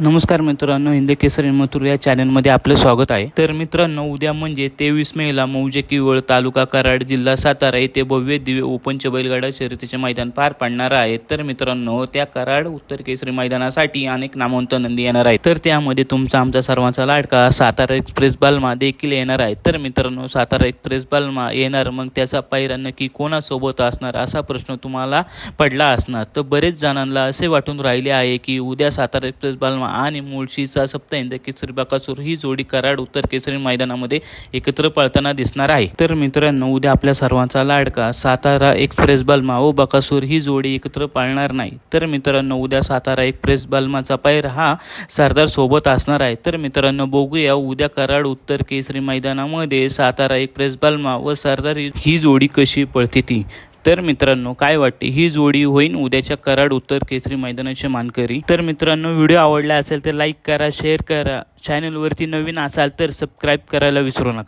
नमस्कार मित्रांनो हिंदी केसरी मथुर या चॅनलमध्ये आपलं स्वागत आहे. तर मित्रांनो उद्या म्हणजे तेवीस मेला मौजे किवळ तालुका कराड जिल्हा सातारा येथे भव्य दिव्य ओपनचे बैलगाडा शर्यतीचे मैदान पार पाडणार आहे. तर मित्रांनो त्या कराड उत्तर केसरी मैदानासाठी अनेक नामवंत नंदी येणार आहेत. तर त्यामध्ये तुमचा आमचा सर्वांचा लाडका सातारा एक्सप्रेस बालमा देखील येणार आहे तर मित्रांनो सातारा एक्सप्रेस बालमा येणार मग त्याचा पायरा नक्की कोणासोबत असणार असा प्रश्न तुम्हाला पडला असणार. तर बरेच जणांना असे वाटून राहिले आहे की उद्या सातारा एक्सप्रेस बालमा आणि मुळशीचा सप्ताहिंद केसरी बाकासूर ही जोडी कराड उत्तर केसरी मैदानामध्ये एकत्र पळताना दिसणार आहे. तर मित्रांनो उद्या आपल्या सर्वांचा लाडका सातारा एक्सप्रेस बल्मा व बकासूर ही जोडी एकत्र पाळणार नाही. तर मित्रांनो उद्या सातारा एक्सप्रेस बल्माचा पैर हा सरदार सोबत असणार आहे. तर मित्रांनो बघूया उद्या कराड उत्तर केसरी मैदानामध्ये सातारा एक्सप्रेस बल्मा व सरदार ही जोडी कशी पळते ती. तर मित्रांनो काय वाटते? ही जोडी होईल उद्याच्या कराड उत्तर केसरी मैदानाचे मानकरी. तर मित्रांनो व्हिडिओ आवडला असेल तर लाईक करा शेअर करा. चॅनलवरती नवीन असाल तर सबस्क्राईब करायला विसरू नका.